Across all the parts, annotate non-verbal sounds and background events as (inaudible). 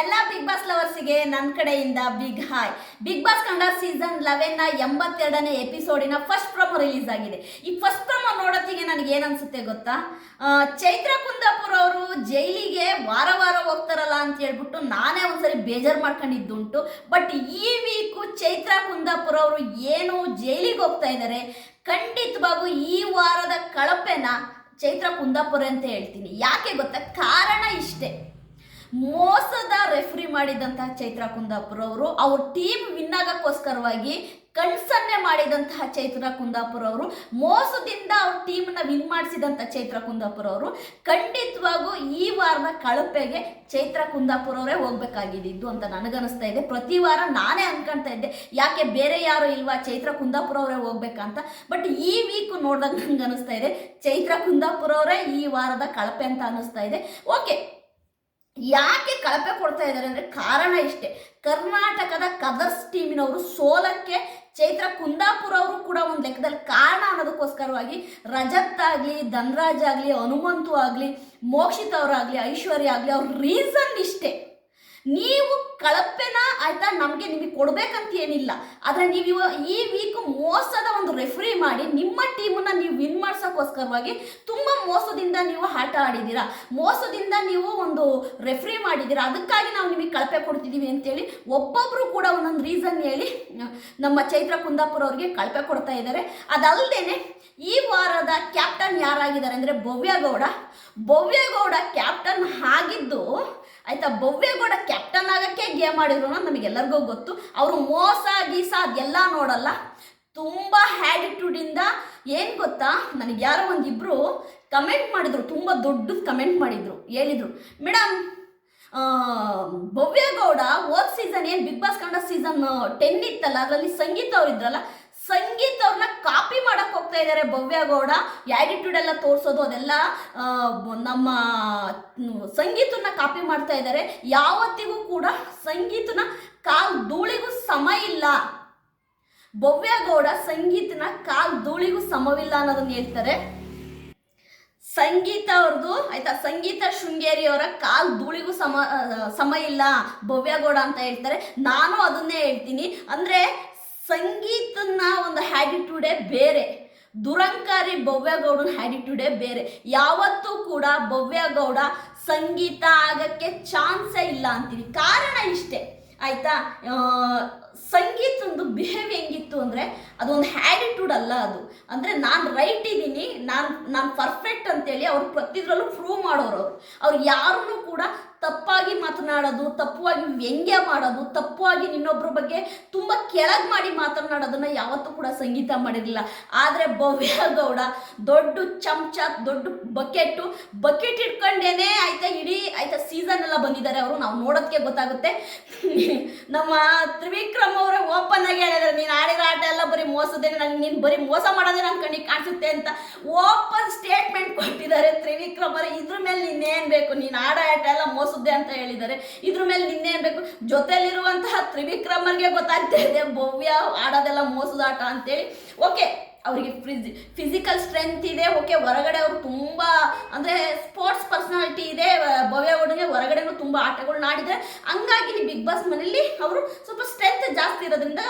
ಎಲ್ಲ big boss ಲವರ್ಸಿಗೆ ನನ್ನ ಕಡೆಯಿಂದ big hi big boss Kannada season ಲೆವೆನ್ನ ಎಂಬತ್ತೆರಡನೇ ಎಪಿಸೋಡಿನ ಫಸ್ಟ್ ಪ್ರೊಮೋ ರಿಲೀಸ್ ಆಗಿದೆ. ಈ ಫಸ್ಟ್ ಪ್ರೊಮೋ ನೋಡೋತ್ತಿಗೆ ನನಗೆ ಏನನ್ಸುತ್ತೆ ಗೊತ್ತಾ? ಚೈತ್ರ ಕುಂದಾಪುರ ಅವರು ಜೈಲಿಗೆ ವಾರ ವಾರ ಹೋಗ್ತಾರಲ್ಲ ಅಂತ ಹೇಳ್ಬಿಟ್ಟು ನಾನೇ ಒಂದ್ಸರಿ ಬೇಜಾರು ಮಾಡ್ಕೊಂಡಿದ್ದುಂಟು. ಬಟ್ ಈ ವೀಕು ಚೈತ್ರ ಕುಂದಾಪುರ ಅವರು ಏನು ಜೈಲಿಗೆ ಹೋಗ್ತಾ ಇದ್ದಾರೆ ಖಂಡಿತವಾಗೂ ಈ ವಾರದ ಕಳಪೆನ ಚೈತ್ರ ಕುಂದಾಪುರ ಅಂತ ಹೇಳ್ತೀನಿ. ಯಾಕೆ ಗೊತ್ತಾ? ಕಾರಣ ಇಷ್ಟೇ. ಮೋಸದ ರೆಫ್ರಿ ಮಾಡಿದಂತಹ ಚೈತ್ರ ಕುಂದಾಪುರ ಅವರು ಅವ್ರ ಟೀಮ್ ವಿನ್ ಆಗಕ್ಕೋಸ್ಕರವಾಗಿ ಕಣ್ಸನ್ನೆ ಮಾಡಿದಂತಹ ಚೈತ್ರ ಕುಂದಾಪುರ ಅವರು ಮೋಸದಿಂದ ಅವ್ರ ಟೀಮ್ನ ವಿನ್ ಮಾಡಿಸಿದಂಥ ಚೈತ್ರ ಕುಂದಾಪುರ ಅವರು ಖಂಡಿತವಾಗೂ ಈ ವಾರದ ಕಳಪೆಗೆ ಚೈತ್ರ ಕುಂದಾಪುರ ಅವರೇ ಹೋಗ್ಬೇಕಾಗಿದ್ದು ಅಂತ ನನಗನ್ನಿಸ್ತಾ ಇದೆ. ಪ್ರತಿ ವಾರ ನಾನೇ ಅನ್ಕೊಂತ ಇದ್ದೆ, ಯಾಕೆ ಬೇರೆ ಯಾರು ಇಲ್ವಾ ಚೈತ್ರ ಕುಂದಾಪುರ ಅವರೇ ಹೋಗ್ಬೇಕಂತ. ಬಟ್ ಈ ವೀಕ್ ನೋಡಿದಾಗ ನನ್ಗೆ ಅನಿಸ್ತಾ ಇದೆ, ಚೈತ್ರ ಕುಂದಾಪುರ ಅವರೇ ಈ ವಾರದ ಕಳಪೆ ಅಂತ ಅನಿಸ್ತಾ ಇದೆ. ಓಕೆ ಯಾಕೆ ಕಳಪೆ ಕೊಡ್ತಾ ಇದ್ದಾರೆ ಅಂದರೆ ಕಾರಣ ಇಷ್ಟೇ. ಕರ್ನಾಟಕದ ಕದರ್ಸ್ ಟೀಮಿನವರು ಸೋಲಕ್ಕೆ ಚೈತ್ರ ಕುಂದಾಪುರ ಅವರು ಕೂಡ ಒಂದು ಲೆಕ್ಕದಲ್ಲಿ ಕಾರಣ ಅನ್ನೋದಕ್ಕೋಸ್ಕರವಾಗಿ ರಜತ್ ಆಗಲಿ, ಧನ್ರಾಜ್ ಆಗಲಿ, ಹನುಮಂತು ಆಗಲಿ, ಮೋಕ್ಷಿತ್ ಅವರಾಗಲಿ, ಐಶ್ವರ್ಯ ಆಗಲಿ, ಅವ್ರ ರೀಸನ್ ಇಷ್ಟೇ. ನೀವು ಕಳಪೆನ ಆಯ್ತಾ ನಮಗೆ ನಿಮಗೆ ಕೊಡ್ಬೇಕಂತ ಏನಿಲ್ಲ ಆದರೆ ನೀವು ಇವ ಈ ವೀಕ್ ಮೋಸದ ಒಂದು ರೆಫ್ರಿ ಮಾಡಿ ನಿಮ್ಮ ಟೀಮನ್ನ ನೀವು ವಿನ್ ಮಾಡ್ಸೋಕ್ಕೋಸ್ಕರವಾಗಿ ತುಂಬ ಮೋಸದಿಂದ ನೀವು ಆಟ ಆಡಿದ್ದೀರಾ ಮೋಸದಿಂದ ನೀವು ಒಂದು ರೆಫ್ರಿ ಮಾಡಿದ್ದೀರಾ ಅದಕ್ಕಾಗಿ ನಾವು ನಿಮಗೆ ಕಳಪೆ ಕೊಡ್ತಿದ್ದೀವಿ ಅಂತೇಳಿ ಒಬ್ಬೊಬ್ಬರು ಕೂಡ ಒಂದೊಂದು ರೀಸನ್ ಹೇಳಿ ನಮ್ಮ ಚೈತ್ರ ಕುಂದಾಪುರ ಅವ್ರಿಗೆ ಕಳಪೆ ಕೊಡ್ತಾ ಇದ್ದಾರೆ. ಅದಲ್ಲದೆ ಈ ವಾರದ ಕ್ಯಾಪ್ಟನ್ ಯಾರಾಗಿದ್ದಾರೆ ಅಂದರೆ ಭವ್ಯಗೌಡ ಭವ್ಯಗೌಡ ಕ್ಯಾಪ್ಟನ್ ಆಗಿದ್ದು ಆಯ್ತಾ ಭವ್ಯಗೌಡ ಕ್ಯಾಪ್ಟನ್ ಆಗಕ್ಕೆ ಗೇಮ್ ಆಡಿದ್ರು ನಮಗೆಲ್ಲರಿಗೂ ಗೊತ್ತು. ಅವರು ಮೋಸ, ಗೀಸ ಅದೆಲ್ಲ ನೋಡಲ್ಲ. ತುಂಬ ಹ್ಯಾಟಿಟ್ಯೂಡಿಂದ ಏನು ಗೊತ್ತಾ? ನನಗೆ ಯಾರೋ ಒಂದಿಬ್ಬರು ಕಮೆಂಟ್ ಮಾಡಿದರು, ತುಂಬ ದೊಡ್ಡದು ಕಮೆಂಟ್ ಮಾಡಿದರು, ಹೇಳಿದರು. ಮೇಡಮ್ ಭವ್ಯಗೌಡ ಓದ್ ಸೀಸನ್ ಏನು ಬಿಗ್ ಬಾಸ್ ಕಂಡ ಸೀಸನ್ ಟೆನ್ ಇತ್ತಲ್ಲ? ಅದರಲ್ಲಿ ಸಂಗೀತ ಅವರಿದ್ರಲ್ಲ? ಸಂಗೀತ ಅವ್ರನ್ನ ಕಾಪಿ ಮಾಡಕ್ ಹೋಗ್ತಾ ಇದ್ದಾರೆ ಭವ್ಯಗೌಡ ಆಟಿಟ್ಯೂಡ್ ಎಲ್ಲ ತೋರಿಸೋದು, ಅದೆಲ್ಲ ನಮ್ಮ ಸಂಗೀತನ ಕಾಪಿ ಮಾಡ್ತಾ ಇದ್ದಾರೆ ಯಾವತ್ತಿಗೂ ಕೂಡ ಸಂಗೀತನ ಕಾಲ್ ಧೂಳಿಗೂ ಸಮ ಇಲ್ಲ. ಭವ್ಯಗೌಡ ಸಂಗೀತನ ಕಾಲ್ ಧೂಳಿಗೂ ಸಮವಿಲ್ಲ ಅನ್ನೋದನ್ನ ಹೇಳ್ತಾರೆ. ಸಂಗೀತ ಅವ್ರದ್ದು ಆಯ್ತಾ, ಸಂಗೀತ ಶೃಂಗೇರಿಯವರ ಕಾಲ್ ಧೂಳಿಗೂ ಸಮ ಸಮ ಇಲ್ಲ ಭವ್ಯಗೌಡ ಅಂತ ಹೇಳ್ತಾರೆ. ನಾನು ಅದನ್ನೇ ಹೇಳ್ತೀನಿ. ಅಂದರೆ ಸಂಗೀತನ ಒಂದು ಹ್ಯಾಟಿಟ್ಯೂಡೇ ಬೇರೆ. ದುರಂಕಾರಿ ಭವ್ಯಗೌಡನ ಹ್ಯಾಟಿಟ್ಯೂಡೇ ಬೇರೆ. ಯಾವತ್ತೂ ಕೂಡ ಭವ್ಯಗೌಡ ಸಂಗೀತ ಆಗಕ್ಕೆ ಚಾನ್ಸೇ ಇಲ್ಲ ಅಂತೀವಿ ಕಾರಣ ಇಷ್ಟೇ. ಆಯ್ತಾ? ಸಂಗೀತ ಸಂಗೀತಂದು ಬಿಹೇವ್ ಹೆಂಗಿತ್ತು ಅಂದರೆ ಅದೊಂದು ಹ್ಯಾಟಿಟ್ಯೂಡ್ ಅಲ್ಲ ಅದು. ಅಂದರೆ ನಾನು ರೈಟ್ ಇದ್ದೀನಿ, ನಾನು ನಾನು ಪರ್ಫೆಕ್ಟ್ ಅಂತೇಳಿ ಅವ್ರು ಪ್ರತಿದ್ರಲ್ಲೂ ಪ್ರೂವ್ ಮಾಡೋರು ಅವ್ರು ಯಾರನ್ನೂ ಕೂಡ ತಪ್ಪಾಗಿ ಮಾತನಾಡೋದು ತಪ್ಪವಾಗಿ ವ್ಯಂಗ್ಯ ಮಾಡೋದು, ತಪ್ಪಾಗಿ ಇನ್ನೊಬ್ಬರ ಬಗ್ಗೆ ತುಂಬ ಕೆಳಗೆ ಮಾಡಿ ಮಾತನಾಡೋದನ್ನ ಯಾವತ್ತೂ ಕೂಡ ಸಂಗೀತ ಮಾಡಿರಲಿಲ್ಲ. ಆದರೆ ಭವ್ಯಗೌಡ ದೊಡ್ಡ ಚಮಚ, ದೊಡ್ಡ ಬಕೆಟು, ಬಕೆಟ್ ಇಟ್ಕೊಂಡೇನೆ ಆಯ್ತಾ ಇಡೀ, ಆಯ್ತಾ ಸೀಸನ್ ಎಲ್ಲ ಬಂದಿದ್ದಾರೆ ಅವರು. ನಾವು ನೋಡೋದಕ್ಕೆ ಗೊತ್ತಾಗುತ್ತೆ. ನಮ್ಮ ತ್ರಿವಿಕ್ರಮ್ ಅವರೇ ಓಪನ್ ಆಗಿ ಹೇಳಿದ್ರೆ, ನೀನು ಆಡಿರೋ ಆಟ ಎಲ್ಲ ಬರೀ ಮೋಸದೇನೆ ನನಗೆ ನೀನು ಬರೀ ಮೋಸ ಮಾಡೋದೇ ನನ್ನ ಕಣ್ಣಿಗೆ ಕಾಣಿಸುತ್ತೆ ಅಂತ ಓಪನ್ ಸ್ಟೇಟ್ಮೆಂಟ್ ಕೊಟ್ಟಿದ್ದಾರೆ ತ್ರಿವಿಕ್ರಮ್ ಅವರೇ. ಇದ್ರ ಮೇಲೆ ನೀನೇನು ಬೇಕು? ನೀನು ಆಡೋ ಆಟ ಎಲ್ಲ ಮೋಸದ್ದೆ ಅಂತ ಹೇಳಿದ್ದಾರೆ. ಇದ್ರ ಮೇಲೆ ನಿನ್ನೆ ಏನ್ಬೇಕು ಜೊತೆಲಿರುವಂತಹ ತ್ರಿವಿಕ್ರಮರ್ಗೆ ಗೊತ್ತಾಗ್ತಾ ಇದೆ, ಭವ್ಯ ಆಡೋದೆಲ್ಲ ಮೋಸದಾಟ ಅಂತೇಳಿ. ಓಕೆ ಅವರಿಗೆ ಫ್ರಿಜ್ ಫಿಸಿಕಲ್ ಸ್ಟ್ರೆಂತ್ ಇದೆ ಓಕೆ ಹೊರಗಡೆ ಅವರು ತುಂಬ, ಅಂದರೆ ಸ್ಪೋರ್ಟ್ಸ್ ಪರ್ಸನಾಲಿಟಿ ಇದೆ ಭವ್ಯಗೌಡನಿಗೆ ಹೊರಗಡೆನೂ ತುಂಬ ಆಟಗಳನ್ನ ಆಡಿದರೆ ಹಂಗಾಗಿ ಬಿಗ್ ಬಾಸ್ ಮನೆಯಲ್ಲಿ ಅವರು ಸ್ವಲ್ಪ ಸ್ಟ್ರೆಂತ್ ಜಾಸ್ತಿ ಇರೋದ್ರಿಂದ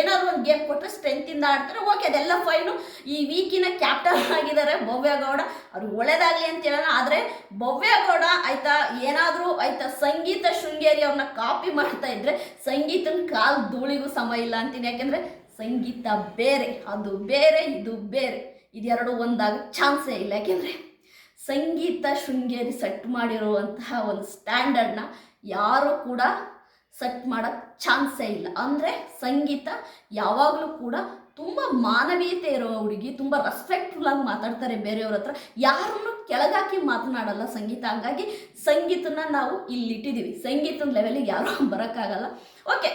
ಏನಾದರೂ ಒಂದು ಗೇಮ್ ಕೊಟ್ಟರೆ ಸ್ಟ್ರೆಂತಿಂದ ಆಡ್ತಾರೆ. ಓಕೆ ಅದೆಲ್ಲ ಫೈನು ಈ ವೀಕಿನ ಕ್ಯಾಪ್ಟನ್ ಆಗಿದ್ದಾರೆ ಭವ್ಯಗೌಡ ಅವ್ರಿಗೆ ಒಳ್ಳೇದಾಗಲಿ ಅಂತ ಹೇಳೋಣ, ಆದರೆ ಭವ್ಯಗೌಡ ಆಯ್ತಾ, ಏನಾದರೂ ಆಯಿತಾ, ಸಂಗೀತ ಶೃಂಗೇರಿ ಅವ್ರನ್ನ ಕಾಪಿ ಮಾಡ್ತಾ ಇದ್ರೆ, ಸಂಗೀತನ ಕಾಲ್ ಧೂಳಿಗೂ ಸಮ ಇಲ್ಲ ಅಂತೀನಿ. ಯಾಕೆಂದರೆ ಸಂಗೀತ ಬೇರೆ, ಅದು ಬೇರೆ, ಇದು ಬೇರೆ. ಇದೆರಡು ಒಂದಾಗ ಚಾನ್ಸೇ ಇಲ್ಲ. ಯಾಕೆಂದರೆ ಸಂಗೀತ ಶೃಂಗೇರಿ ಸೆಟ್ ಮಾಡಿರುವಂತಹ ಒಂದು ಸ್ಟ್ಯಾಂಡರ್ಡ್ನ ಯಾರೂ ಕೂಡ ಸೆಟ್ ಮಾಡೋಕ್ಕೆ ಚಾನ್ಸೇ ಇಲ್ಲ. ಅಂದರೆ ಸಂಗೀತ ಯಾವಾಗಲೂ ಕೂಡ ತುಂಬ ಮಾನವೀಯತೆ ಇರೋ ಹುಡುಗಿ, ತುಂಬ ರೆಸ್ಪೆಕ್ಟ್ಫುಲ್ ಆಗಿ ಮಾತಾಡ್ತಾರೆ ಬೇರೆಯವ್ರ ಹತ್ರ. ಯಾರನ್ನು ಕೆಳಗಾಕಿ ಮಾತನಾಡಲ್ಲ ಸಂಗೀತ. ಹಂಗಾಗಿ ಸಂಗೀತನ ನಾವು ಇಲ್ಲಿಟ್ಟಿದ್ದೀವಿ ಸಂಗೀತದ ಲೆವೆಲಿಗೆ ಯಾರೂ ಬರೋಕ್ಕಾಗಲ್ಲ. ಓಕೆ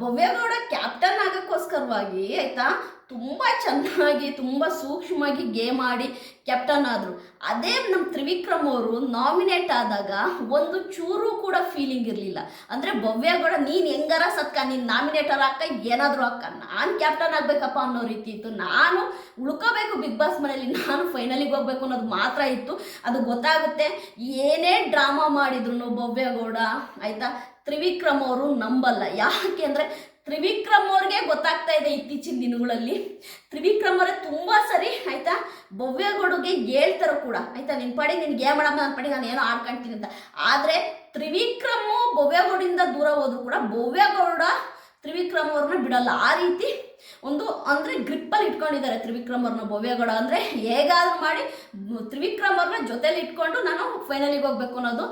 ಭವ್ಯಗೌಡ ಕ್ಯಾಪ್ಟನ್ ಆಗೋಕ್ಕೋಸ್ಕರವಾಗಿ ಆಯಿತಾ? ತುಂಬ ಚೆನ್ನಾಗಿ, ತುಂಬ ಸೂಕ್ಷ್ಮವಾಗಿ ಗೇಮ್ ಆಡಿ ಕ್ಯಾಪ್ಟನ್ ಆದರು. ಅದೇ ನಮ್ಮ ತ್ರಿವಿಕ್ರಮ್ ಅವರು ನಾಮಿನೇಟ್ ಆದಾಗ ಒಂದು ಚೂರು ಕೂಡ ಫೀಲಿಂಗ್ ಇರಲಿಲ್ಲ. ಅಂದರೆ ಭವ್ಯಗೌಡ, ನೀನು ಹೆಂಗಾರ ಸತ್ಕ? ನೀನು ನಾಮಿನೇಟರ್ ಹಾಕ, ಏನಾದರೂ ಹಾಕ. ನಾನು ಕ್ಯಾಪ್ಟನ್ ಆಗಬೇಕಪ್ಪ ಅನ್ನೋ ರೀತಿ ಇತ್ತು. ನಾನು ಉಳ್ಕೋಬೇಕು ಬಿಗ್ ಬಾಸ್ ಮನೇಲಿ ನಾನು ಫೈನಲಿಗೆ ಹೋಗ್ಬೇಕು ಅನ್ನೋದು ಮಾತ್ರ ಇತ್ತು. ಅದು ಗೊತ್ತಾಗುತ್ತೆ. ಏನೇ ಡ್ರಾಮಾ ಮಾಡಿದ್ರು ಭವ್ಯಗೌಡ, ಆಯಿತಾ? ತ್ರಿವಿಕ್ರಮ್ ಅವರು ನಂಬಲ್ಲ. ಯಾಕೆ ಅಂದರೆ ತ್ರಿವಿಕ್ರಮ್ ಅವ್ರಿಗೆ ಗೊತ್ತಾಗ್ತಾ ಇದೆ ಇತ್ತೀಚಿನ ದಿನಗಳಲ್ಲಿ. ತ್ರಿವಿಕ್ರಮ್ ಅವರೇ ತುಂಬ ಸರಿ ಆಯ್ತಾ ಭವ್ಯಗೌಡಗೆ ಹೇಳ್ತಾರೋ ಕೂಡ. ಆಯ್ತಾ ನಿನ್ನ ಪಾಡಿ ನಿನ್ಗೆ ಏ ಮಾಡಮ್ಮ ನನ್ನ ಪಾಡಿ, ನಾನು ಏನೋ ಆಡ್ಕೊಂತೀನಿ ಅಂತ. ಆದರೆ ತ್ರಿವಿಕ್ರಮು ಭವ್ಯಗೌಡಿಂದ ದೂರ ಹೋದ್ರು ಕೂಡ ಭವ್ಯಗೌಡ ತ್ರಿವಿಕ್ರಮ್ ಅವ್ರನ್ನ ಬಿಡಲ್ಲ. ಆ ರೀತಿ ಒಂದು ಅಂದರೆ ಗ್ರಿಪ್ಪಲ್ಲಿ ಇಟ್ಕೊಂಡಿದ್ದಾರೆ ತ್ರಿವಿಕ್ರಮ್ ಅವ್ರನ್ನ ಭವ್ಯಗೌಡ. ಅಂದರೆ ಹೇಗಾದ್ರೂ ಮಾಡಿ ತ್ರಿವಿಕ್ರಮ್ ಅವ್ರನ್ನ ಜೊತೆಲಿ ಇಟ್ಕೊಂಡು ನಾನು ಫೈನಲಿಗೆ ಹೋಗ್ಬೇಕು ಅನ್ನೋದು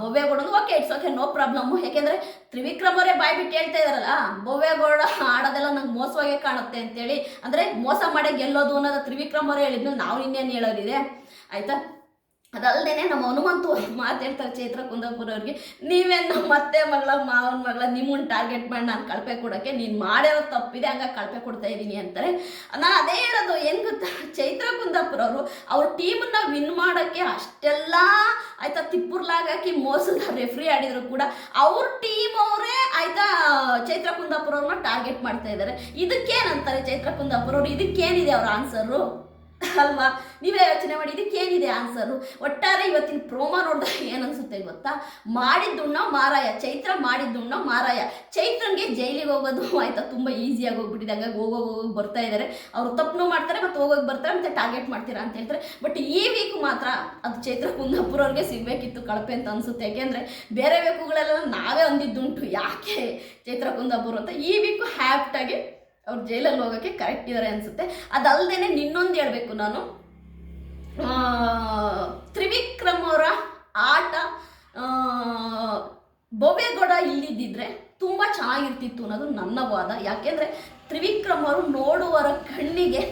Bhavya Gowda okay it's okay no problem ಯಾಕೆಂದ್ರೆ ತ್ರಿವಿಕ್ರಮ್ ಅವರೇ ಬಾಯ್ ಬಿಟ್ಟು ಹೇಳ್ತಾ ಇದಾರಲ್ಲ ಭವ್ಯಗೌಡ ಆಡೋದೆಲ್ಲ ನಂಗೆ ಮೋಸವಾಗೇ ಕಾಣುತ್ತೆ ಅಂತೇಳಿ. ಅಂದರೆ ಮೋಸ ಮಾಡೇ ಗೆಲ್ಲೋದು ಅನ್ನೋದು ತ್ರಿವಿಕ್ರಮ್ ಅವರೇ ಹೇಳಿದ್ಮೇಲೆ ನಾವು ಇನ್ನೇನು ಹೇಳೋದಿದೆ? ಆಯಿತಾ? ಅದಲ್ಲದೆ ನಮ್ಮ ಹನುಮಂತು ಮಾತು ಹೇಳ್ತಾರೆ ಚೈತ್ರ ಕುಂದಾಪುರ ಅವ್ರಿಗೆ ನೀವೇನು ನಮ್ಮ ಅತ್ತೆ ಮಗಳ, ಮಾವನ ಮಗಳ, ನಿಮ್ಮನ್ನು ಟಾರ್ಗೆಟ್ ಮಾಡಿ ನಾನು ಕಳಪೆ ಕೊಡೋಕ್ಕೆ, ನೀನು ಮಾಡಿರೋ ತಪ್ಪಿದೆ ಹಂಗೆ ಕಳಪೆ ಕೊಡ್ತಾ ಇದ್ದೀನಿ ಅಂತಾರೆ. ನಾನು ಅದೇ ಹೇಳೋದು, ಏನು ಗೊತ್ತಾ? ಚೈತ್ರ ಕುಂದಾಪುರ ಅವರು ಅವ್ರ ಟೀಮನ್ನ ವಿನ್ ಮಾಡೋಕ್ಕೆ ಅಷ್ಟೆಲ್ಲ ಆಯ್ತಾ ತಿಪ್ಪುರ್ಲಾಗಾಕಿ ಮೋಸದ ರೆಫ್ರಿ ಆಡಿದ್ರು ಕೂಡ ಅವ್ರ ಟೀಮ್ ಅವರೇ ಆಯ್ತಾ ಚೈತ್ರ ಕುಂದಾಪುರ ಅವ್ರನ್ನ ಟಾರ್ಗೆಟ್ ಮಾಡ್ತಾ ಇದ್ದಾರೆ ಇದಕ್ಕೇನಂತಾರೆ ಚೈತ್ರ ಕುಂದಾಪುರ ಅವರು ಇದಕ್ಕೇನಿದೆ ಅವ್ರ ಆನ್ಸರು (laughs) ಅಲ್ವಾ? ನೀವೇ ಯೋಚನೆ ಮಾಡಿ ಇದಕ್ಕೇನಿದೆ ಆನ್ಸರು ಒಟ್ಟಾರೆ ಇವತ್ತಿನ ಪ್ರೋಮೋ ನೋಡಿದಾಗ ಏನನ್ಸುತ್ತೆ ಗೊತ್ತಾ? ಮಾಡಿದ್ದುಣ್ಣ ಮಾರಾಯ, ಚೈತ್ರ ಮಾಡಿದ್ದುಣ್ಣ ಮಾರಾಯ. ಚೈತ್ರನ್ಗೆ ಜೈಲಿಗೆ ಹೋಗೋದು (laughs) ಆಯ್ತಾ? ತುಂಬ ಈಸಿಯಾಗಿ ಹೋಗ್ಬಿಟ್ಟಿದೆ. ಹಂಗಾಗಿ ಹೋಗೋಗಿ ಬರ್ತಾ ಇದ್ದಾರೆ ಅವರು ತಪ್ಪು ಮಾಡ್ತಾರೆ, ಮತ್ತು ಹೋಗೋಗಿ ಬರ್ತಾರೆ, ಮತ್ತೆ ಟಾರ್ಗೆಟ್ ಮಾಡ್ತೀರಾ ಅಂತ ಹೇಳ್ತಾರೆ. ಬಟ್ ಈ ವೀಕ್ ಮಾತ್ರ ಅದು ಚೈತ್ರ ಕುಂದಾಪುರ ಅವ್ರಿಗೆ ಸಿಗಬೇಕಿತ್ತು ಕಳಪೆ ಅಂತ ಅನ್ಸುತ್ತೆ. ಯಾಕೆಂದರೆ ಬೇರೆ ವೀಕುಗಳೆಲ್ಲ ನಾವೇ ಅಂದಿದ್ದುಂಟು. ಯಾಕೆ ಚೈತ್ರ ಕುಂದಾಪುರ ಅಂತ? ಈ ವೀಕು ಹ್ಯಾಪ್ಟಾಗಿ ಅವ್ರು ಜೈಲಲ್ಲಿ ಹೋಗೋಕ್ಕೆ ಕರೆಕ್ಟ್ ಇದ್ದಾರೆ ಅನಿಸುತ್ತೆ. ಅದಲ್ಲದೆ ನಿನ್ನೊಂದು ಹೇಳಬೇಕು ನಾನು. ತ್ರಿವಿಕ್ರಮ್ ಅವರ ಆಟ ಭವ್ಯಗೌಡ ಇಲ್ಲಿದ್ದಿದ್ರೆ ತುಂಬ ಚೆನ್ನಾಗಿರ್ತಿತ್ತು ಅನ್ನೋದು ನನ್ನ ವಾದ. ಯಾಕೆಂದರೆ ತ್ರಿವಿಕ್ರಮ್ ಅವರು ನೋಡುವರ ಕಣ್ಣಿಗೆ,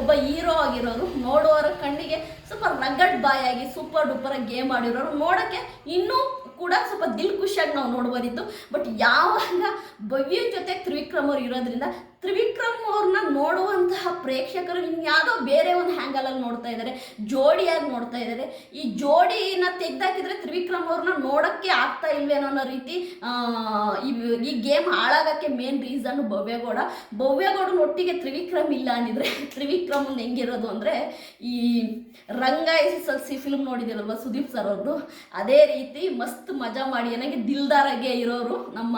ಒಬ್ಬ ಹೀರೋ ಆಗಿರೋರು ನೋಡುವರ ಕಣ್ಣಿಗೆ ಸ್ವಲ್ಪ ರಗಡ್ ಬಾಯಾಗಿ ಸೂಪರ್ ಡೂಪರ್ ಗೇಮ್ ಆಡಿರೋರು ನೋಡೋಕ್ಕೆ ಇನ್ನೂ ಕೂಡ ಸ್ವಲ್ಪ ದಿಲ್ ಖುಷಿಯಾಗಿ ನಾವು ನೋಡ್ಬೋದಿತ್ತು. ಬಟ್ ಯಾವಾಗ ಭವ್ಯ ಜೊತೆ ತ್ರಿವಿಕ್ರಮ್ ಅವ್ರು ಇರೋದ್ರಿಂದ ತ್ರಿವಿಕ್ರಮ್ ಅವ್ರನ್ನ ನೋಡುವಂತಹ ಪ್ರೇಕ್ಷಕರು ಇನ್ಯಾವುದೋ ಬೇರೆ ಒಂದು ಹ್ಯಾಂಗಲಲ್ಲಿ ನೋಡ್ತಾ ಇದ್ದಾರೆ ಜೋಡಿಯಾಗಿ ನೋಡ್ತಾ ಇದ್ದಾರೆ ಈ ಜೋಡಿನ ತೆಗ್ದಾಕಿದ್ರೆ ತ್ರಿವಿಕ್ರಮ್ ಅವ್ರನ್ನ ನೋಡೋಕ್ಕೆ ಆಗ್ತಾ ಇಲ್ವೇನೋ ಅನ್ನೋ ರೀತಿ ಈ- ಗೇಮ್ ಹಾಳಾಗಕ್ಕೆ ಮೇನ್ ರೀಸನ್ ಭವ್ಯಗೌಡ. ಭವ್ಯಗೌಡನ ಒಟ್ಟಿಗೆ ತ್ರಿವಿಕ್ರಮ್ ಇಲ್ಲ ಅಂದಿದ್ರೆ (laughs) ತ್ರಿವಿಕ್ರಮ್ ಹೆಂಗಿರೋದು ಅಂದರೆ, ಈ Ranga S L C film ನೋಡಿದಿರಲ್ವ Sudeep sir ಅವರು? ಅದೇ ರೀತಿ ಮಸ್ತ್ ಮಜಾ ಮಾಡಿ ನನಗೆ ದಿಲ್ದಾರಾಗೆ ಇರೋರು ನಮ್ಮ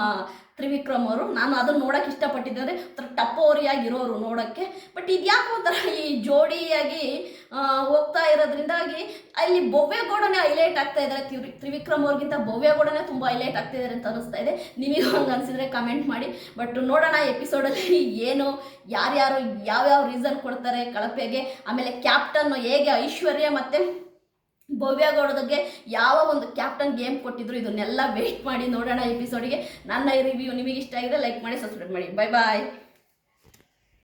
ತ್ರಿವಿಕ್ರಮ್ ಅವರು. ನಾನು ಅದನ್ನು ನೋಡೋಕೆ ಇಷ್ಟಪಟ್ಟಿದ್ದೆ. ಅಂದರೆ ಒಂಥರ ಟಪ್ಪೋರಿಯಾಗಿರೋರು ನೋಡೋಕ್ಕೆ. ಬಟ್ ಇದ್ಯಾಕೆ ಒಂಥರ ಈ ಜೋಡಿಯಾಗಿ ಹೋಗ್ತಾ ಇರೋದ್ರಿಂದಾಗಿ ಅಲ್ಲಿ ಭವ್ಯಗೌಡನೇ ಹೈಲೈಟ್ ಆಗ್ತಾ ಇದ್ದಾರೆ ತ್ರಿವಿ, ತ್ರಿವಿಕ್ರಮ್ ಅವ್ರಿಗಿಂತ ಭವ್ಯಗೌಡನೇ ತುಂಬ ಹೈಲೈಟ್ ಆಗ್ತಾ ಇದ್ದಾರೆ ಅಂತ ಅನಿಸ್ತಾ ಇದೆ. ನಿಮಗೆ ಹಂಗೆ ಅನಿಸಿದ್ರೆ ಕಮೆಂಟ್ ಮಾಡಿ. ಬಟ್ ನೋಡೋಣ ಎಪಿಸೋಡಲ್ಲಿ ಏನು, ಯಾರ್ಯಾರು, ಯಾವ್ಯಾವ ರೀಸನ್ ಕೊಡ್ತಾರೆ ಕಳಪೆಗೆ. ಆಮೇಲೆ ಕ್ಯಾಪ್ಟನ್ ಹೇಗೆ ಐಶ್ವರ್ಯ ಮತ್ತು ಭವ್ಯಗೌಡದಾಗೆ ಯಾವ ಒಂದು ಕ್ಯಾಪ್ಟನ್ ಗೇಮ್ ಕೊಟ್ಟಿದ್ರು ಇದನ್ನೆಲ್ಲ ವೇಟ್ ಮಾಡಿ ನೋಡೋಣ ಎಪಿಸೋಡ್ಗೆ ನನ್ನ ರಿವ್ಯೂ ನಿಮಗೆ ಇಷ್ಟ ಆಗಿದೆ ಲೈಕ್ ಮಾಡಿ ಸಬ್ಸ್ಕ್ರೈಬ್ ಮಾಡಿ. Bye bye